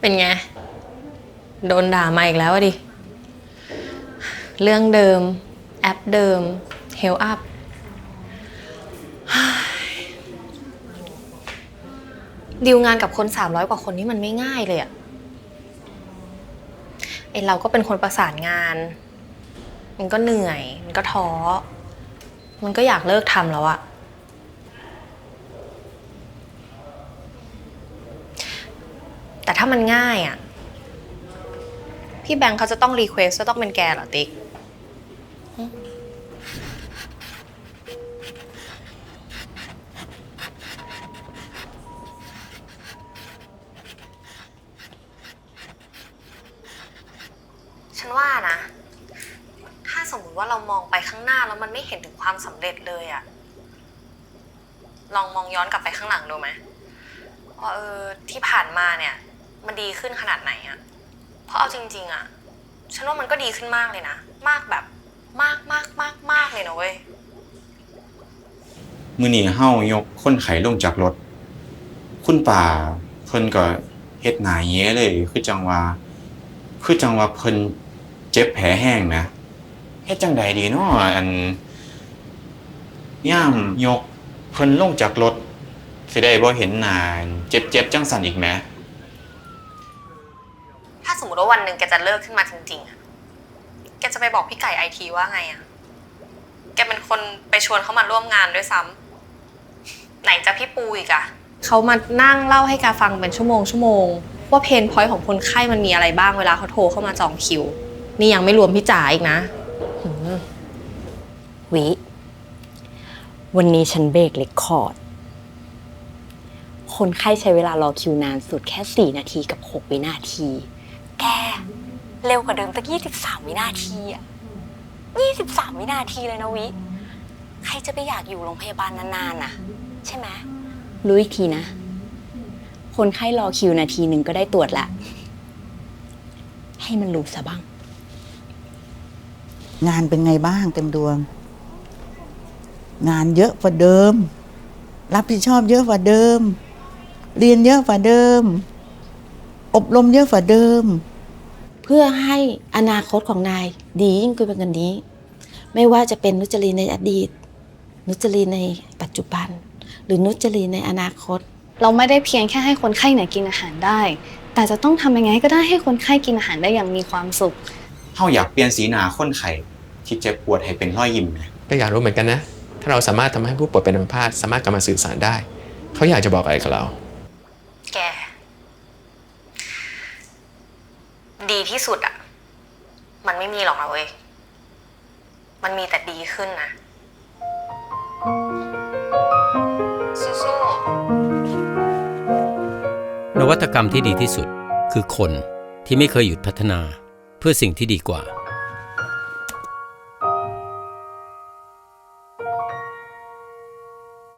เป็นไง โดนด่ามาอีกแล้วอะดิ เรื่องเดิม แอปเดิม เฮลอัพ ดีลงานกับคน 300 กว่าคนนี่มันไม่ง่ายเลยอะไอเราก็เป็นคนประสานงาน มันก็เหนื่อย มันก็ท้อ มันก็อยากเลิกทำแล้วอะ แต่ถ้ามันง่ายอะพี่แบงค์เขาจะต้องรีเควสว่าต้องเป็นแกเหรอติ๊ก ฉันว่านะ ถ้าสมมติว่าเรามองไปข้างหน้าแล้วมันไม่เห็นถึงความสำเร็จเลยอะลองมองย้อนกลับไปข้างหลังดูไหมว่าเออที่ผ่านมาเนี่ย มันดีขึ้นขนาดไหนอะเพราะเอาจริง ๆอะฉันว่ามันก็ดีขึ้นมากเลยนะ มากแบบมากมากมากมากเลยนะเว้ย มื้อนี้เฮายกคนไข้ลงจากรถ คุณป่าเพิ่นก็เฮ็ดหน้าแย้เลย คือจังว่า คือจังว่าเพิ่นเจ็บแผลแห้งนะเฮ็ดจังใดดีเนาะอันย่ามยกเพิ่นลงจากรถสิได้บ่เห็นหน้าเจ็บๆจังสั่นอีกแหม สมมติว่าวันหนึ่งแกจะเลิกขึ้นมาจริงๆอะแกจะไปบอกพี่ไก่ไอทีว่าไงอะแกเป็นคนไปชวนเขามาร่วมงานด้วยซ้ำไหนจะพี่ปูอีกอะเขามานั่งเล่าให้แกฟังเป็นชั่วโมงชั่วโมงว่าเพนพอยต์ของคนไข้มันมีอะไรบ้างเวลาเขาโทรเข้ามาจองคิว นี่ยังไม่รวมพี่จ๋าอีกนะหืมวิ วันนี้ฉันเบรกเรคคอร์ด คนไข้ใช้เวลารอคิวนานสุดแค่ 4 นาทีกับ 6 วินาทีแก เร็วกว่าเดิมตั้ง23 วินาทีอะ23 วินาทีเลยนะวิ ใครจะไปอยากอยู่โรงพยาบาลนานๆน่ะ ใช่ไหมรู้อีกทีนะ คนไข้รอคิวนาทีหนึ่งก็ได้ตรวจละ ให้มันรู้ซะบ้าง งานเป็นไงบ้างเต็มดวง งานเยอะกว่าเดิม รับผิดชอบเยอะกว่าเดิม เรียนเยอะกว่าเดิม อบรมเยอะกว่าเดิม เพื่อให้อนาคตของนายดียิ่งขึ้นไปกว่านี้ ไม่ว่าจะเป็นนุจรีในอดีต นุจรีในปัจจุบัน หรือนุจรีในอนาคต เราไม่ได้เพียงแค่ให้คนไข้เนี่ยกินอาหารได้ แต่จะต้องทำยังไงก็ได้ให้คนไข้กินอาหารได้อย่างมีความสุข เฮาอยากเปลี่ยนสีหน้าคนไข้ที่เจ็บปวดให้เป็นรอยยิ้มแหมก็อยากรู้เหมือนกันนะ ถ้าเราสามารถทำให้ผู้ป่วยเป็นอัมพาตสามารถกลับมาสื่อสารได้ เขาอยากจะบอกอะไรกับเรา แก ดีที่สุดอะมันไม่มีหรอกนะเว้ย มันมีแต่ดีขึ้นนะสู้ๆนวัตกรรมที่ดีที่สุดคือคนที่ไม่เคยหยุดพัฒนาเพื่อสิ่งที่ดีกว่า